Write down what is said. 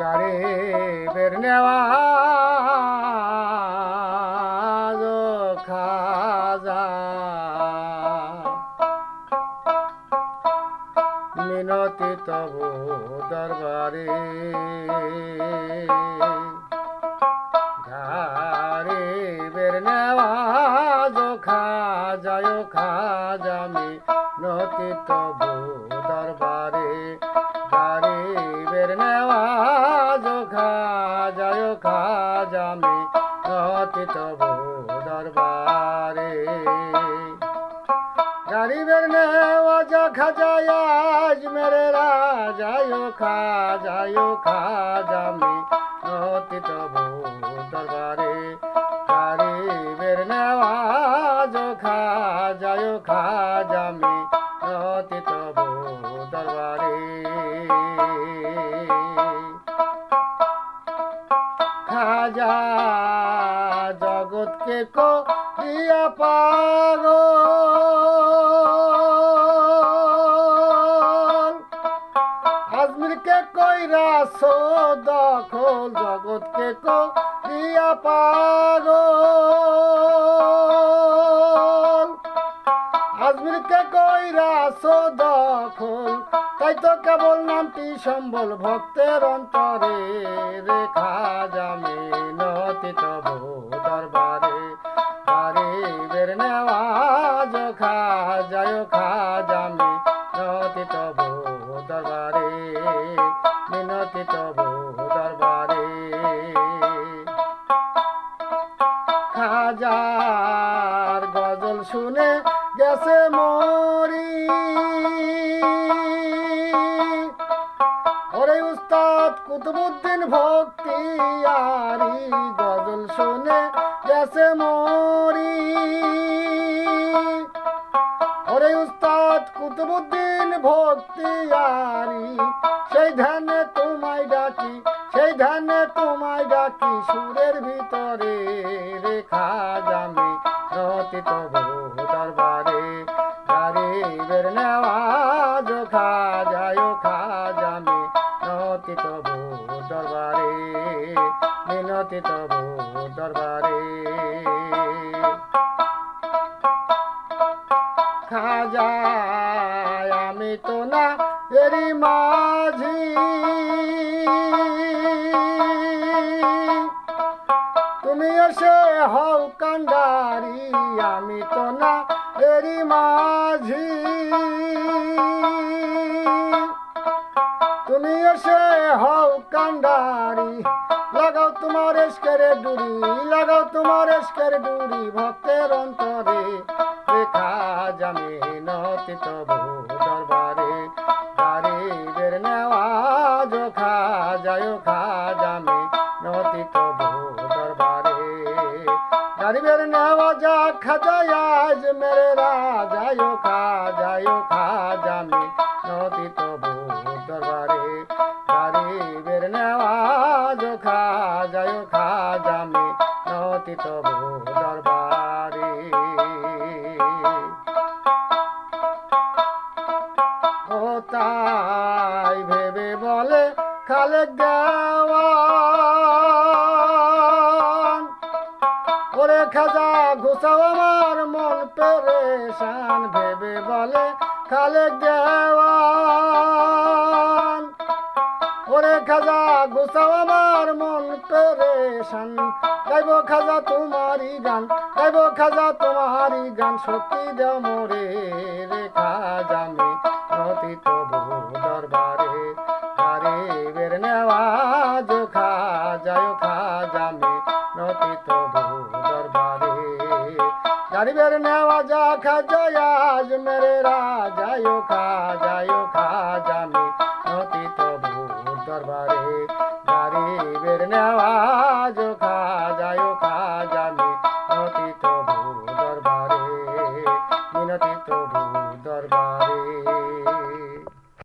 গরিবের নেওয়াজ খাজা। মিনতি তবু দরবারে গরিবের নেওয়াজ তবু নেওয়াজ খাজায়, খাজামে নতি তবু দরবারে গরিবের নেওয়াজা খাজায় মেরে রাজায়, খাজায়, খাজামে নতি তবু দরবারে জগৎকে কো দিয়া পাগল। আজমিরকে কইরা দখল জগৎকে কো দিয়া পাগল। আজমিরকে দখল তাই তো কেবল নামটি সম্বল ভক্তের অন্তরে রেখা যামে নতি তবু দরবারে। গজল গেছে মরি। ওরে উস্তাদ, কুতুবুদ্দিন ভক্তি আরি গজল শুনে গেছে মরি। ওরে উস্তাদ, কুতুবুদ্দিন ভক্তি আরি সেই ধ্যানে তোমায় ডাকি, সেই ধ্যানে তোমায় ডাকি, সুরের ভিতরে রেখা জামি। নতি তবু দরবারে গরিবের নেওয়াজ খা যায় খা জামি নতি তবু দরবারে মিনতি তবু দরবারে খাজা আমি তো না এরি মাঝি। এসে হও কান্ডারি, আমি তো না এরি মাঝি। তুমি এসে হও কান্ডারি, লাগাও তোমার এসকের ডুরি, লাগাও তোমার এসকের ডুরি, ভক্তের অন্তরে। রেখা জামে নতি তবু দরবারে গরিবের নেওয়াজ খা যায় খা খাজায় আজ মেরে রাজায় খা যায় খা জামে নতি তবু দরবারে গরিবের নেওয়াজ খা যায় খা জামে নতি তবু দরবারে ও তাই ভেবে বলে খালে দেওয়ান ওরে খাজা ঘুষাও আমার মন পেরেশান, ভেবে বলে খালে দেওয়ান। ওরে খাজা ঘুষাও আমার মন পেরেশান, গাইব খাজা তোমারি গান, গাইব খাজা তোমারি গান শক্তি দেও মোরে রে খাজামে নতি তবু দরবারে গরিবের নেওয়াজ খা গরিবের নেওয়াজা খাজায় আজ মেরে রাজায় খা যায় খাজামে নতি তবু দরবারে। খা যায় খা